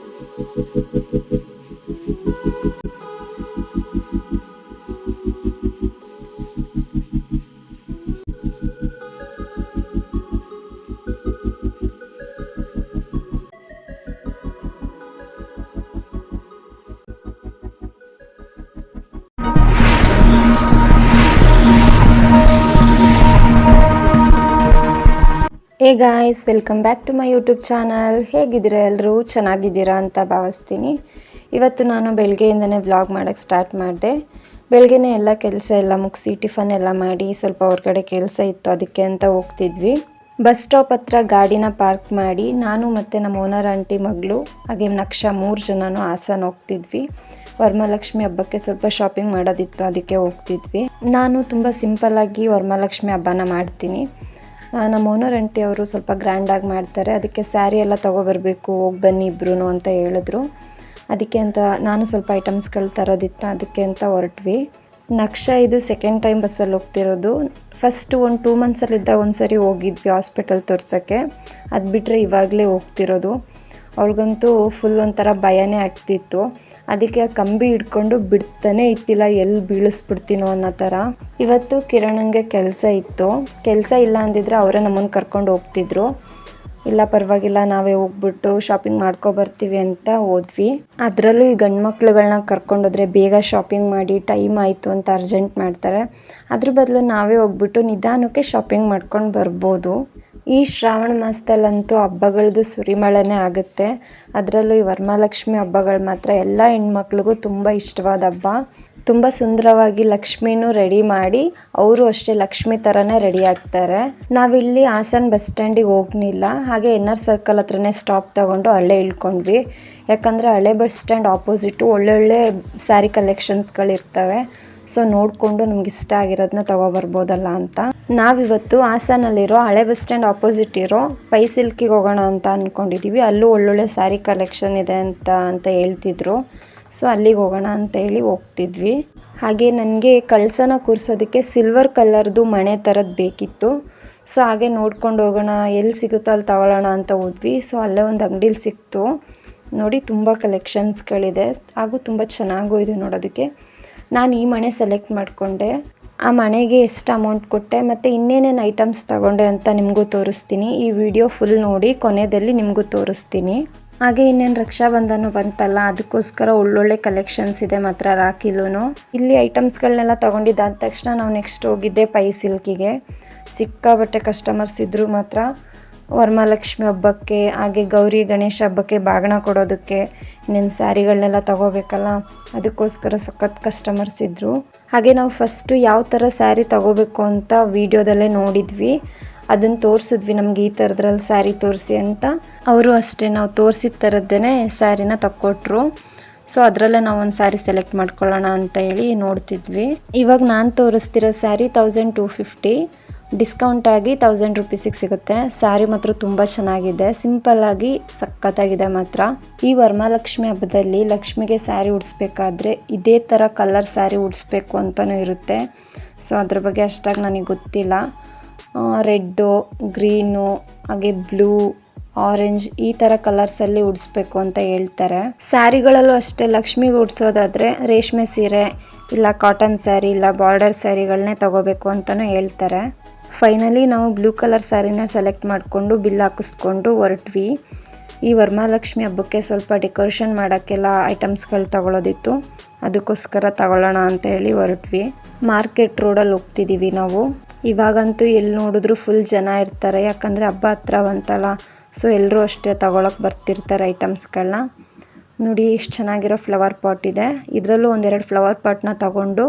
Thank you. Hey guys, welcome back to my YouTube channel. ಹೇಗಿದ್ದೀರಾ ಎಲ್ಲರೂ? ಚೆನ್ನಾಗಿದ್ದೀರಾ ಅಂತ ಭಾವಿಸ್ತೀನಿ. ಇವತ್ತು ನಾನು ಬೆಳಗ್ಗೆಯಿಂದನೇ ವ್ಲಾಗ್ ಮಾಡೋಕ್ಕೆ ಸ್ಟಾರ್ಟ್ ಮಾಡಿದೆ. ಬೆಳಗ್ಗೆನೇ ಎಲ್ಲ ಕೆಲಸ ಎಲ್ಲ ಮುಗಿಸಿ, ಟಿಫನ್ ಎಲ್ಲ ಮಾಡಿ ಸ್ವಲ್ಪ ಹೊರಗಡೆ ಕೆಲಸ ಇತ್ತು, ಅದಕ್ಕೆ ಅಂತ ಹೋಗ್ತಿದ್ವಿ. ಬಸ್ ಸ್ಟಾಪ್ ಹತ್ರ ಗಾಡಿನ ಪಾರ್ಕ್ ಮಾಡಿ, ನಾನು ಮತ್ತು ನಮ್ಮ ಓನರ್ ಆಂಟಿ ಮಗಳು, ಹಾಗೆ ನಕ್ಷ ಮೂರು ಜನನೂ ಹಾಸನ ಹೋಗ್ತಿದ್ವಿ. ವರಮಹಾಲಕ್ಷ್ಮಿ ಹಬ್ಬಕ್ಕೆ ಸ್ವಲ್ಪ ಶಾಪಿಂಗ್ ಮಾಡೋದಿತ್ತು, ಅದಕ್ಕೆ ಹೋಗ್ತಿದ್ವಿ. ನಾನು ತುಂಬ ಸಿಂಪಲ್ಲಾಗಿ ವರಮಹಾಲಕ್ಷ್ಮಿ ಹಬ್ಬನ ಮಾಡ್ತೀನಿ. ನಮ್ಮ ಓನರ್ ಆಂಟಿ ಅವರು ಸ್ವಲ್ಪ ಗ್ರ್ಯಾಂಡಾಗಿ ಮಾಡ್ತಾರೆ. ಅದಕ್ಕೆ ಸ್ಯಾರಿ ಎಲ್ಲ ತೊಗೊಬರ್ಬೇಕು ಹೋಗಿ ಬನ್ನಿ ಇಬ್ರು ಅಂತ ಹೇಳಿದ್ರು. ಅದಕ್ಕೆ ಅಂತ ನಾನು ಸ್ವಲ್ಪ ಐಟಮ್ಸ್ಗಳು ತರೋದಿತ್ತು, ಅದಕ್ಕೆ ಅಂತ ಹೊರಟ್ವಿ. ನಕ್ಷ ಇದು ಸೆಕೆಂಡ್ ಟೈಮ್ ಬಸ್ಸಲ್ಲಿ ಹೋಗ್ತಿರೋದು. ಫಸ್ಟ್ ಒಂದು ಟೂ ಮಂತ್ಸಲ್ಲಿದ್ದಾಗ ಒಂದು ಸರಿ ಹೋಗಿದ್ವಿ ಹಾಸ್ಪಿಟಲ್ ತೋರ್ಸೋಕ್ಕೆ. ಅದು ಬಿಟ್ಟರೆ ಇವಾಗಲೇ ಹೋಗ್ತಿರೋದು. ಅವಳಿಗಂತೂ ಫುಲ್ ಒಂಥರ ಭಯನೇ ಆಗ್ತಿತ್ತು. ಅದಕ್ಕೆ ಆ ಕಂಬಿ ಹಿಡ್ಕೊಂಡು ಬಿಡ್ತಾನೆ ಇತ್ತಿಲ್ಲ ಎಲ್ಲಿ ಬೀಳಿಸ್ಬಿಡ್ತೀನೋ ಅನ್ನೋ ಥರ. ಇವತ್ತು ಕಿರಣಂಗೆ ಕೆಲಸ ಇತ್ತು. ಕೆಲಸ ಇಲ್ಲ ಅಂದಿದ್ರೆ ಅವರೇ ನಮ್ಮನ್ನು ಕರ್ಕೊಂಡು ಹೋಗ್ತಿದ್ರು. ಇಲ್ಲ ಪರವಾಗಿಲ್ಲ, ನಾವೇ ಹೋಗ್ಬಿಟ್ಟು ಶಾಪಿಂಗ್ ಮಾಡ್ಕೊ ಬರ್ತೀವಿ ಅಂತ ಹೋದ್ವಿ. ಅದರಲ್ಲೂ ಈ ಗಂಡು ಮಕ್ಳುಗಳನ್ನ ಕರ್ಕೊಂಡೋದ್ರೆ ಬೇಗ ಶಾಪಿಂಗ್ ಮಾಡಿ ಟೈಮ್ ಆಯಿತು ಅಂತ ಅರ್ಜೆಂಟ್ ಮಾಡ್ತಾರೆ. ಅದ್ರ ಬದಲು ನಾವೇ ಹೋಗ್ಬಿಟ್ಟು ನಿಧಾನಕ್ಕೆ ಶಾಪಿಂಗ್ ಮಾಡ್ಕೊಂಡು ಬರ್ಬೋದು. ಈ ಶ್ರಾವಣ ಮಾಸದಲ್ಲಂತೂ ಹಬ್ಬಗಳದ್ದು ಸುರಿಮಳೆನೇ ಆಗುತ್ತೆ. ಅದರಲ್ಲೂ ಈ ವರಮಹಾಲಕ್ಷ್ಮಿ ಹಬ್ಬಗಳು ಮಾತ್ರ ಎಲ್ಲ ಹೆಣ್ಮಕ್ಳಿಗೂ ತುಂಬ ಇಷ್ಟವಾದ ಹಬ್ಬ. ತುಂಬ ಸುಂದರವಾಗಿ ಲಕ್ಷ್ಮಿನೂ ರೆಡಿ ಮಾಡಿ ಅವರು ಅಷ್ಟೇ ಲಕ್ಷ್ಮಿ ಥರನೇ ರೆಡಿ ಆಗ್ತಾರೆ. ನಾವಿಲ್ಲಿ ಹಾಸನ್ ಬಸ್ ಸ್ಟ್ಯಾಂಡಿಗೆ ಹೋಗ್ಲಿಲ್ಲ ಹಾಗೆ ಎನ್ ಆರ್ ಸರ್ಕಲ್ ಹತ್ರನೇ ಸ್ಟಾಪ್ ತಗೊಂಡು ಹಳ್ಳೆ ಇಳ್ಕೊಂಡ್ವಿ. ಯಾಕಂದರೆ ಹಳೆ ಬಸ್ ಸ್ಟ್ಯಾಂಡ್ ಆಪೋಸಿಟು ಒಳ್ಳೊಳ್ಳೆ ಸ್ಯಾರಿ ಕಲೆಕ್ಷನ್ಸ್ಗಳಿರ್ತವೆ ಸೊ ನೋಡಿಕೊಂಡು ನಮ್ಗೆ ಇಷ್ಟ ಆಗಿರೋದನ್ನ ತಗೊಬರ್ಬೋದಲ್ಲ ಅಂತ. ನಾವಿವತ್ತು ಹಾಸನಲ್ಲಿರೋ ಹಳೆ ಬಸ್ ಸ್ಟ್ಯಾಂಡ್ ಆಪೋಸಿಟ್ ಇರೋ ಪೈ ಸಿಲ್ಕಿಗೆ ಹೋಗೋಣ ಅಂತ ಅಂದ್ಕೊಂಡಿದ್ದೀವಿ ಅಲ್ಲೂ ಒಳ್ಳೊಳ್ಳೆ ಸ್ಯಾರಿ ಕಲೆಕ್ಷನ್ ಇದೆ ಅಂತ ಅಂತ ಹೇಳ್ತಿದ್ರು. ಸೊ ಅಲ್ಲಿಗೆ ಹೋಗೋಣ ಅಂತ ಹೇಳಿ ಹೋಗ್ತಿದ್ವಿ. ಹಾಗೆ ನನಗೆ ಕಳಸನ ಕೂರಿಸೋದಕ್ಕೆ ಸಿಲ್ವರ್ ಕಲರ್ದು ಮಣೆ ಥರದ್ದು ಬೇಕಿತ್ತು. ಸೊ ಹಾಗೆ ನೋಡ್ಕೊಂಡು ಹೋಗೋಣ, ಎಲ್ಲಿ ಸಿಗುತ್ತೋ ಅಲ್ಲಿ ತಗೊಳ್ಳೋಣ ಅಂತ ಹೋದ್ವಿ. ಸೊ ಅಲ್ಲೇ ಒಂದು ಅಂಗಡೀಲಿ ಸಿಕ್ತು. ನೋಡಿ ತುಂಬ ಕಲೆಕ್ಷನ್ಸ್ಗಳಿದೆ ಹಾಗೂ ತುಂಬ ಚೆನ್ನಾಗೂ ಇದೆ ನೋಡೋದಕ್ಕೆ. ನಾನು ಈ ಮಣೆ ಸೆಲೆಕ್ಟ್ ಮಾಡಿಕೊಂಡೆ. ಆ ಮನೆಗೆ ಎಷ್ಟು ಅಮೌಂಟ್ ಕೊಟ್ಟೆ ಮತ್ತು ಇನ್ನೇನೇನು ಐಟಮ್ಸ್ ತಗೊಂಡೆ ಅಂತ ನಿಮಗೂ ತೋರಿಸ್ತೀನಿ. ಈ ವಿಡಿಯೋ ಫುಲ್ ನೋಡಿ ಕೊನೆಯಲ್ಲಿ ನಿಮಗೂ ತೋರಿಸ್ತೀನಿ. ಹಾಗೆ ಇನ್ನೇನು ರಕ್ಷಾಬಂಧನ ಬಂತಲ್ಲ, ಅದಕ್ಕೋಸ್ಕರ ಒಳ್ಳೊಳ್ಳೆ ಕಲೆಕ್ಷನ್ಸ್ ಇದೆ ಮಾತ್ರ ರಾಖಿಲೂ ಇಲ್ಲಿ ಐಟಮ್ಸ್ಗಳನ್ನೆಲ್ಲ ತೊಗೊಂಡಿದ್ದಾದ ತಕ್ಷಣ ನಾವು ನೆಕ್ಸ್ಟ್ ಹೋಗಿದ್ದೆ ಪೈ ಸಿಲ್ಕಿಗೆ ಸಿಕ್ಕಾಬಟ್ಟೆ ಕಸ್ಟಮರ್ಸ್ ಇದ್ದರೂ ಮಾತ್ರ. ವರಮಹಾಲಕ್ಷ್ಮಿ ಹಬ್ಬಕ್ಕೆ, ಹಾಗೆ ಗೌರಿ ಗಣೇಶ ಹಬ್ಬಕ್ಕೆ ಬಾಗಣ ಕೊಡೋದಕ್ಕೆ ಇನ್ನೇನು ಸ್ಯಾರಿಗಳನ್ನೆಲ್ಲ ತಗೋಬೇಕಲ್ಲ, ಅದಕ್ಕೋಸ್ಕರ ಸಖತ್ ಕಸ್ಟಮರ್ಸ್ ಇದ್ದರು ಹಾಗೆ ನಾವು ಫಸ್ಟು ಯಾವ ಥರ ಸ್ಯಾರಿ ತಗೋಬೇಕು ಅಂತ ವೀಡಿಯೋದಲ್ಲೇ ನೋಡಿದ್ವಿ. ಅದನ್ನು ತೋರಿಸಿದ್ವಿ ನಮ್ಗೆ ಈ ಥರದ್ರಲ್ಲಿ ಸ್ಯಾರಿ ತೋರಿಸಿ ಅಂತ. ಅವರು ಅಷ್ಟೇ, ನಾವು ತೋರಿಸಿದ ಥರದ್ದೇ ಸ್ಯಾರಿನ ತಕ್ಕೊಟ್ರು. ಸೊ ಅದರಲ್ಲೇ ನಾವು ಒಂದು ಸ್ಯಾರಿ ಸೆಲೆಕ್ಟ್ ಮಾಡ್ಕೊಳ್ಳೋಣ ಅಂತ ಹೇಳಿ ನೋಡ್ತಿದ್ವಿ. ಇವಾಗ ನಾನು ತೋರಿಸ್ತಿರೋ sari thousand two fifty discount ಆಗಿ ತೌಸಂಡ್ ರುಪೀಸಿಗೆ ಸಿಗುತ್ತೆ. ಸ್ಯಾರಿ ಮಾತ್ರ ತುಂಬ ಚೆನ್ನಾಗಿದೆ. ಸಿಂಪಲ್ ಆಗಿ ಸಖತ್ತಾಗಿದೆ ಮಾತ್ರ. ಈ ವರ್ಮಾಲಕ್ಷ್ಮಿ ಹಬ್ಬದಲ್ಲಿ ಲಕ್ಷ್ಮಿಗೆ ಸ್ಯಾರಿ ಉಡಿಸ್ಬೇಕಾದ್ರೆ ಇದೇ ಥರ ಕಲರ್ ಸ್ಯಾರಿ ಉಡಿಸ್ಬೇಕು ಅಂತಲೂ ಇರುತ್ತೆ. ಸೊ ಅದ್ರ ಬಗ್ಗೆ ಅಷ್ಟಾಗಿ ನನಗೆ ಗೊತ್ತಿಲ್ಲ. ರೆಡ್ಡು, ಗ್ರೀನು, ಹಾಗೆ ಬ್ಲೂ ಆರೆಂಜ್ ಈ ಥರ ಕಲರ್ಸಲ್ಲಿ ಉಡಿಸ್ಬೇಕು ಅಂತ ಹೇಳ್ತಾರೆ. ಸ್ಯಾರಿಗಳಲ್ಲೂ ಅಷ್ಟೇ ಲಕ್ಷ್ಮಿಗೆ ಉಡಿಸೋದಾದರೆ ರೇಷ್ಮೆ ಸೀರೆ ಇಲ್ಲ ಕಾಟನ್ ಸ್ಯಾರಿ ಇಲ್ಲ ಬಾರ್ಡರ್ ಸ್ಯಾರಿಗಳನ್ನೇ ತಗೋಬೇಕು ಅಂತಲೂ ಹೇಳ್ತಾರೆ. ಫೈನಲಿ ನಾವು ಬ್ಲೂ ಕಲರ್ ಸ್ಯಾರಿನ ಸೆಲೆಕ್ಟ್ ಮಾಡಿಕೊಂಡು ಬಿಲ್ ಹಾಕಿಸ್ಕೊಂಡು ಹೊರಟ್ವಿ. ಈ ವರಮಹಾಲಕ್ಷ್ಮಿ ಹಬ್ಬಕ್ಕೆ ಸ್ವಲ್ಪ ಡೆಕೋರೇಷನ್ ಮಾಡೋಕ್ಕೆಲ್ಲ ಐಟಮ್ಸ್ಗಳು ತಗೊಳ್ಳೋದಿತ್ತು ಅದಕ್ಕೋಸ್ಕರ ತಗೊಳ್ಳೋಣ ಅಂತ ಹೇಳಿ ಹೊರಟ್ವಿ ಮಾರ್ಕೆಟ್ ರೋಡಲ್ಲಿ ಹೋಗ್ತಿದ್ದೀವಿ ನಾವು. ಇವಾಗಂತೂ ಎಲ್ಲಿ ನೋಡಿದ್ರು ಫುಲ್ ಜನ ಇರ್ತಾರೆ. ಯಾಕಂದರೆ ಹಬ್ಬ ಹತ್ರ ಬಂತಲ್ಲ ಸೊ ಎಲ್ಲರೂ ಅಷ್ಟೇ ತಗೊಳಕ್ಕೆ ಬರ್ತಿರ್ತಾರೆ ಐಟಮ್ಸ್ಗಳನ್ನ ನೋಡಿ ಎಷ್ಟು ಚೆನ್ನಾಗಿರೋ ಫ್ಲವರ್ ಪಾಟ್ ಇದೆ. ಇದರಲ್ಲೂ ಒಂದೆರಡು ಫ್ಲವರ್ ಪಾಟ್ನ ತಗೊಂಡು,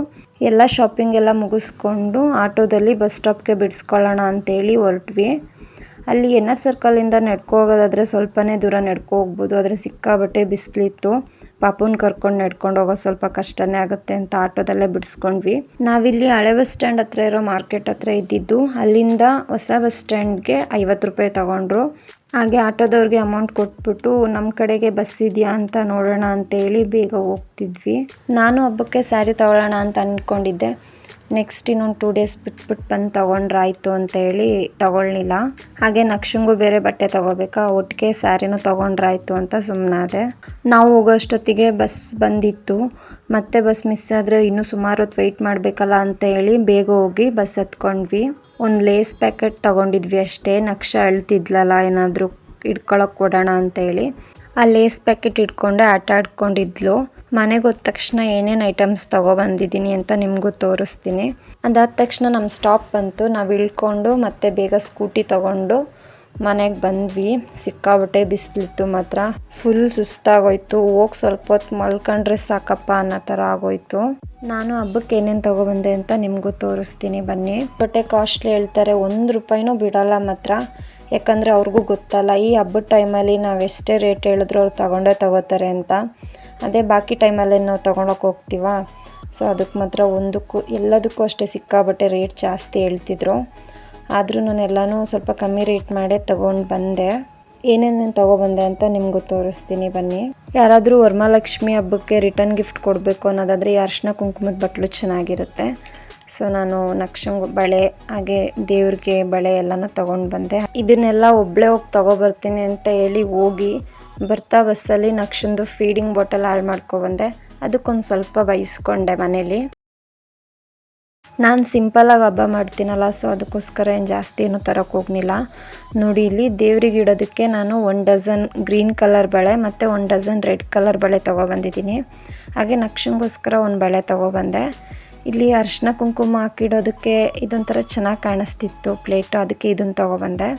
ಎಲ್ಲ ಶಾಪಿಂಗ್ ಎಲ್ಲ ಮುಗಿಸ್ಕೊಂಡು ಆಟೋದಲ್ಲಿ ಬಸ್ ಸ್ಟಾಪ್ಗೆ ಬಿಡಿಸ್ಕೊಳ್ಳೋಣ ಅಂತೇಳಿ ಹೊರಟ್ವಿ. ಅಲ್ಲಿ ಎನ್ ಆರ್ ಸರ್ಕಲಿಂದ ನಡ್ಕೊ ಹೋಗೋದಾದರೆ ಸ್ವಲ್ಪನೇ ದೂರ ನಡ್ಕೊ ಹೋಗ್ಬೋದು. ಆದರೆ ಸಿಕ್ಕಾಬಟ್ಟೆ ಬಿಸಿಲಿತ್ತು. ಪಾಪುನ ಕರ್ಕೊಂಡು ನಡ್ಕೊಂಡು ಹೋಗೋ ಸ್ವಲ್ಪ ಕಷ್ಟನೇ ಆಗುತ್ತೆ ಅಂತ ಆಟೋದಲ್ಲೇ ಬಿಡಿಸ್ಕೊಂಡ್ವಿ. ನಾವಿಲ್ಲಿ ಹಳೆ ಬಸ್ ಸ್ಟ್ಯಾಂಡ್ ಹತ್ರ ಇರೋ ಮಾರ್ಕೆಟ್ ಹತ್ರ ಇದ್ದಿದ್ದು, ಅಲ್ಲಿಂದ ಹೊಸ ಬಸ್ ಸ್ಟ್ಯಾಂಡ್ಗೆ ಐವತ್ತು ರೂಪಾಯಿ ತಗೊಂಡ್ರು. ಹಾಗೆ ಆಟೋದವ್ರಿಗೆ ಅಮೌಂಟ್ ಕೊಟ್ಬಿಟ್ಟು ನಮ್ಮ ಕಡೆಗೆ ಬಸ್ ಇದೆಯಾ ಅಂತ ನೋಡೋಣ ಅಂತೇಳಿ ಬೇಗ ಹೋಗ್ತಿದ್ವಿ. ನಾನು ಹಬ್ಬಕ್ಕೆ ಸ್ಯಾರಿ ತಗೊಳ್ಳೋಣ ಅಂತ ಅಂದ್ಕೊಂಡಿದ್ದೆ ನೆಕ್ಸ್ಟ್ ಇನ್ನೊಂದು ಟೂ ಡೇಸ್ ಬಿಟ್ಬಿಟ್ಟು ಬಂದು ತೊಗೊಂಡ್ರಾಯ್ತು ಅಂತ ಹೇಳಿ ತಗೊಳ್ಳಿಲ್ಲ. ಹಾಗೆ ನಕ್ಷಂಗೂ ಬೇರೆ ಬಟ್ಟೆ ತಗೋಬೇಕಾ? ಒಟ್ಟಿಗೆ ಸ್ಯಾರಿನೂ ತೊಗೊಂಡ್ರಾಯ್ತು ಅಂತ ಸುಮ್ಮನಾದೆ ನಾವು ಹೋಗೋಷ್ಟೊತ್ತಿಗೆ ಬಸ್ ಬಂದಿತ್ತು. ಮತ್ತೆ ಬಸ್ ಮಿಸ್ ಆದರೆ ಇನ್ನೂ ಸುಮಾರು ಹೊತ್ತು ವೆಯ್ಟ್ ಮಾಡಬೇಕಲ್ಲ ಅಂತ ಹೇಳಿ ಬೇಗ ಹೋಗಿ ಬಸ್ ಹತ್ಕೊಂಡ್ವಿ. ಒಂದು ಲೇಸ್ ಪ್ಯಾಕೆಟ್ ತಗೊಂಡಿದ್ವಿ ಅಷ್ಟೇ. ನಕ್ಷ ಅಳ್ತಿದ್ಲಲ್ಲ, ಏನಾದರೂ ಇಟ್ಕೊಳಕ್ಕೆ ಕೊಡೋಣ ಅಂತೇಳಿ. ಆ ಲೇಸ್ ಪ್ಯಾಕೆಟ್ ಇಟ್ಕೊಂಡೆ ಆಟ ಆಡ್ಕೊಂಡಿದ್ಲು. ಮನೆಗೆ ಹೋದ ತಕ್ಷಣ ಏನೇನು ಐಟಮ್ಸ್ ತೊಗೊಬಂದಿದ್ದೀನಿ ಅಂತ ನಿಮಗೂ ತೋರಿಸ್ತೀನಿ. ಅದಾದ ತಕ್ಷಣ ನಮ್ಮ ಸ್ಟಾಪ್ ಬಂತು. ನಾವು ಇಳ್ಕೊಂಡು ಮತ್ತೆ ಬೇಗ ಸ್ಕೂಟಿ ತೊಗೊಂಡು ಮನೆಗೆ ಬಂದ್ವಿ. ಸಿಕ್ಕಾಬಟ್ಟೆ ಬಿಸಿಲಿತ್ತು ಮಾತ್ರ. ಫುಲ್ ಸುಸ್ತಾಗೋಯ್ತು. ಹೋಗಿ ಸ್ವಲ್ಪ ಹೊತ್ತು ಮಲ್ಕೊಂಡ್ರೆ ಸಾಕಪ್ಪ ಅನ್ನೋ ಥರ ಆಗೋಯ್ತು. ನಾನು ಹಬ್ಬಕ್ಕೆ ಏನೇನು ತೊಗೊಬಂದೆ ಅಂತ ನಿಮಗೂ ತೋರಿಸ್ತೀನಿ ಬನ್ನಿ. ಬಟ್ಟೆ ಕಾಸ್ಟ್ಲಿ ಹೇಳ್ತಾರೆ. ಒಂದು ರೂಪಾಯಿನೂ ಬಿಡೋಲ್ಲ ಮಾತ್ರ. ಯಾಕಂದರೆ ಅವ್ರಿಗೂ ಗೊತ್ತಲ್ಲ, ಈ ಹಬ್ಬದ ಟೈಮಲ್ಲಿ ನಾವು ಎಷ್ಟೇ ರೇಟ್ ಹೇಳಿದ್ರು ಅವ್ರು ತಗೊಂಡೇ ತಗೋತಾರೆ ಅಂತ. ಅದೇ ಬಾಕಿ ಟೈಮಲ್ಲಿ ನಾವು ತೊಗೊಳಕ್ಕೆ ಹೋಗ್ತೀವ? ಸೊ ಅದಕ್ಕೆ ಮಾತ್ರ ಒಂದಕ್ಕೂ, ಎಲ್ಲದಕ್ಕೂ ಅಷ್ಟೇ ಸಿಕ್ಕಾಬಟ್ಟೆ ರೇಟ್ ಜಾಸ್ತಿ ಹೇಳ್ತಿದ್ರು. ಆದರೂ ನಾನು ಎಲ್ಲನೂ ಸ್ವಲ್ಪ ಕಮ್ಮಿ ರೇಟ್ ಮಾಡೇ ತೊಗೊಂಡು ಬಂದೆ. ಏನೇನೇನು ತೊಗೊಬಂದೆ ಅಂತ ನಿಮಗೂ ತೋರಿಸ್ತೀನಿ ಬನ್ನಿ. ಯಾರಾದರೂ ವರಮಹಾಲಕ್ಷ್ಮಿ ಹಬ್ಬಕ್ಕೆ ರಿಟರ್ನ್ ಗಿಫ್ಟ್ ಕೊಡಬೇಕು ಅನ್ನೋದಾದರೆ ಈ ಅರ್ಶಿನ ಕುಂಕುಮದ ಬಟ್ಲು ಚೆನ್ನಾಗಿರುತ್ತೆ. ಸೊ ನಾನು ನಕ್ಷಂಗ್ ಬಳೆ, ಹಾಗೆ ದೇವ್ರಿಗೆ ಬಳೆ ಎಲ್ಲನೂ ತೊಗೊಂಡು ಬಂದೆ. ಇದನ್ನೆಲ್ಲ ಒಬ್ಬಳೇ ಹೋಗಿ ತೊಗೊಬರ್ತೀನಿ ಅಂತ ಹೇಳಿ ಹೋಗಿ ಬರ್ತಾ ಬಸ್ಸಲ್ಲಿ ನಕ್ಷಂದು ಫೀಡಿಂಗ್ ಬಾಟಲ್ ಹಾಳು ಮಾಡ್ಕೊಬಂದೆ ಅದಕ್ಕೊಂದು ಸ್ವಲ್ಪ ಬೈಸ್ಕೊಂಡೆ ಮನೇಲಿ. ನಾನು ಸಿಂಪಲಾಗಿ ಹಬ್ಬ ಮಾಡ್ತೀನಲ್ಲ ಸೊ ಅದಕ್ಕೋಸ್ಕರ ಏನು ಜಾಸ್ತಿ ಏನು ತರೋಕೆ ಹೋಗಲಿಲ್ಲ ನೋಡಿ, ಇಲ್ಲಿ ದೇವ್ರಿಗೆ ಇಡೋದಕ್ಕೆ ನಾನು ಒನ್ ಡಜನ್ ಗ್ರೀನ್ ಕಲರ್ ಬಳೆ ಮತ್ತು ಒನ್ ಡಜನ್ ರೆಡ್ ಕಲರ್ ಬಳೆ ತೊಗೊಬಂದಿದ್ದೀನಿ. ಹಾಗೆ ನಕ್ಷಂಗೋಸ್ಕರ ಒಂದು ಬಳೆ ತೊಗೊಬಂದೆ. ಇಲ್ಲಿ ಅರಿಶಿನ ಕುಂಕುಮ ಹಾಕಿಡೋದಕ್ಕೆ ಇದೊಂಥರ ಚೆನ್ನಾಗಿ ಕಾಣಿಸ್ತಿತ್ತು ಪ್ಲೇಟು ಅದಕ್ಕೆ ಇದನ್ನು ತೊಗೊಬಂದೆ.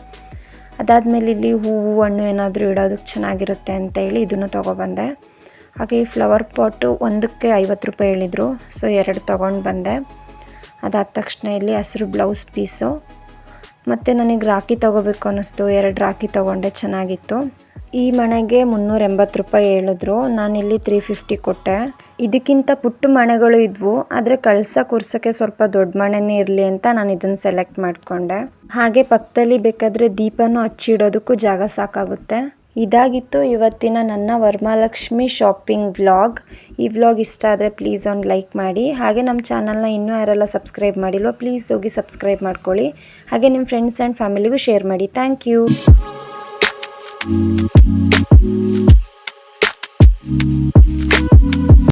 ಅದಾದಮೇಲೆ ಇಲ್ಲಿ ಹೂವು, ಹಣ್ಣು ಏನಾದರೂ ಇಡೋದಕ್ಕೆ ಚೆನ್ನಾಗಿರುತ್ತೆ ಅಂತ ಹೇಳಿ ಇದನ್ನು ತೊಗೊಬಂದೆ. ಹಾಗೆ ಈ ಫ್ಲವರ್ ಪಾಟು ಒಂದಕ್ಕೆ ಐವತ್ತು ರೂಪಾಯಿ ಹೇಳಿದರು ಸೊ ಎರಡು ತೊಗೊಂಡು ಬಂದೆ. ಅದಾದ ತಕ್ಷಣ ಇಲ್ಲಿ ಹಸಿರು ಬ್ಲೌಸ್ ಪೀಸು. ಮತ್ತು ನನಗೆ ರಾಖಿ ತೊಗೋಬೇಕು ಅನ್ನಿಸ್ತು. ಎರಡು ರಾಖಿ ತೊಗೊಂಡೆ, ಚೆನ್ನಾಗಿತ್ತು. ಈ ಮಣೆಗೆ ಮುನ್ನೂರ ಎಂಬತ್ತು ರೂಪಾಯಿ ಹೇಳಿದ್ರು. ನಾನಿಲ್ಲಿ ತ್ರೀ ಫಿಫ್ಟಿ ಕೊಟ್ಟೆ. ಇದಕ್ಕಿಂತ ಪುಟ್ಟ ಮಣೆಗಳು ಇದ್ವು. ಆದರೆ ಕಳ್ಸ ಕೂರ್ಸೋಕ್ಕೆ ಸ್ವಲ್ಪ ದೊಡ್ಡ ಮಣೆನೇ ಇರಲಿ ಅಂತ ನಾನು ಇದನ್ನು ಸೆಲೆಕ್ಟ್ ಮಾಡಿಕೊಂಡೆ. ಹಾಗೆ ಪಕ್ಕದಲ್ಲಿ ಬೇಕಾದರೆ ದೀಪನೂ ಹಚ್ಚಿಡೋದಕ್ಕೂ ಜಾಗ ಸಾಕಾಗುತ್ತೆ. ಇದಾಗಿತ್ತು ಇವತ್ತಿನ ನನ್ನ ವರ್ಮಾಲಕ್ಷ್ಮಿ ಶಾಪಿಂಗ್ ವ್ಲಾಗ್. ಈ ವ್ಲಾಗ್ ಇಷ್ಟ ಆದರೆ ಪ್ಲೀಸ್ ಒಂದು ಲೈಕ್ ಮಾಡಿ. ಹಾಗೆ ನಮ್ಮ ಚಾನಲ್ನ ಇನ್ನೂ ಯಾರೆಲ್ಲ ಸಬ್ಸ್ಕ್ರೈಬ್ ಮಾಡಿಲ್ವೋ ಪ್ಲೀಸ್ ಹೋಗಿ ಸಬ್ಸ್ಕ್ರೈಬ್ ಮಾಡ್ಕೊಳ್ಳಿ. ಹಾಗೆ ನಿಮ್ಮ ಫ್ರೆಂಡ್ಸ್ ಆ್ಯಂಡ್ ಫ್ಯಾಮಿಲಿಗೂ ಶೇರ್ ಮಾಡಿ. Thank you